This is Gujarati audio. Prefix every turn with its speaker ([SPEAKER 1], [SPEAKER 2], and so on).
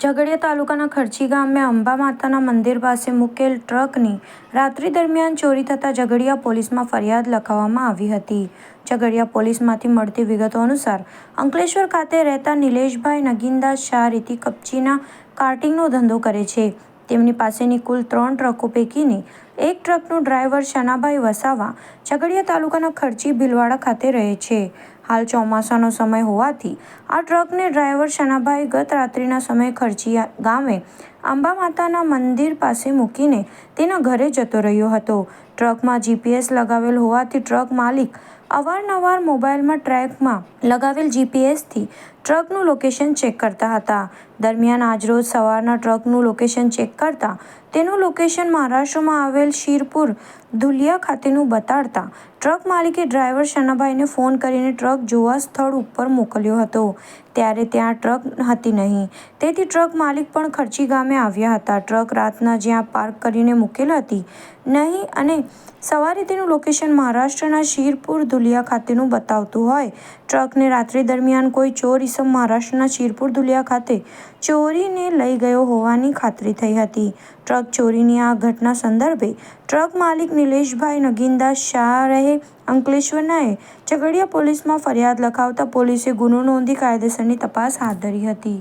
[SPEAKER 1] ઝઘડિયા તાલુકાના ખર્ચી ગામે અંબા માતાના મંદિર પાસે મૂકેલ ટ્રકની રાત્રિ દરમિયાન ચોરી થતાં ઝઘડિયા પોલીસમાં ફરિયાદ લખાવવામાં આવી હતી. ઝઘડિયા પોલીસમાંથી મળતી વિગતો અનુસાર, અંકલેશ્વર ખાતે રહેતા નિલેશભાઈ નગીનદાસ શાહ રીતિ કપચીના કાર્ટિંગનો ધંધો કરે છે. તેમની પાસેની કુલ ત્રણ ટ્રકો પૈકીની એક ટ્રકનો ડ્રાઈવર શનાભાઈ વસાવા ઝઘડિયા તાલુકાના ખર્ચી ભીલવાડા ખાતે રહે છે. હાલ ચોમાસાનો સમય હોવાથી આ ટ્રકને ડ્રાઈવર શનાભાઈ ગત રાત્રિના સમયે ખર્ચી ગામે અંબા માતાના મંદિર પાસે મૂકીને તેના ઘરે જતો રહ્યો હતો. ટ્રકમાં જીપીએસ લગાવેલ હોવાથી ટ્રક માલિક અવારનવાર મોબાઈલમાં ટ્રેકમાં લગાવેલ જીપીએસથી ટ્રકનું લોકેશન ચેક કરતા હતા. દરમિયાન આજરોજ સવારના ટ્રકનું લોકેશન ચેક કરતા તેનું લોકેશન મહારાષ્ટ્રમાં આવેલ શીરપુર ધુલિયા ખાતેનું બતાડતા ટ્રક માલિકે ડ્રાઈવર શનાભાઈને ફોન કરીને ટ્રક જોવા સ્થળ ઉપર મોકલ્યો હતો. ત્યારે ત્યાં ટ્રક હતી નહીં. તેથી ટ્રક માલિક પણ ખર્ચી ગામે આવ્યા હતા. ટ્રક રાતના જ્યાં પાર્ક કરીને મૂકેલ હતી નહીં અને સવારે તેનું લોકેશન મહારાષ્ટ્રના શીરપુર ધુલિયા ખાતેનું બતાવતું હોય. ટ્રકને રાત્રિ દરમિયાન કોઈ ચોર ઈસમ મહારાષ્ટ્રના શીરપુર ધુલિયા ખાતે ચોરીને લઈ ગયો હોવાની ખાતરી થઈ હતી. ટ્રક ચોરીની આ ઘટના સંદર્ભે ટ્રક માલિક નિલેશભાઈ નગીનદાસ શાહ રહે અંકલેશ્વરનાએ ઝઘડિયા પોલીસમાં ફરિયાદ લખાવતા પોલીસે ગુનો નોંધી કાયદેસરની તપાસ હાથ ધરી હતી.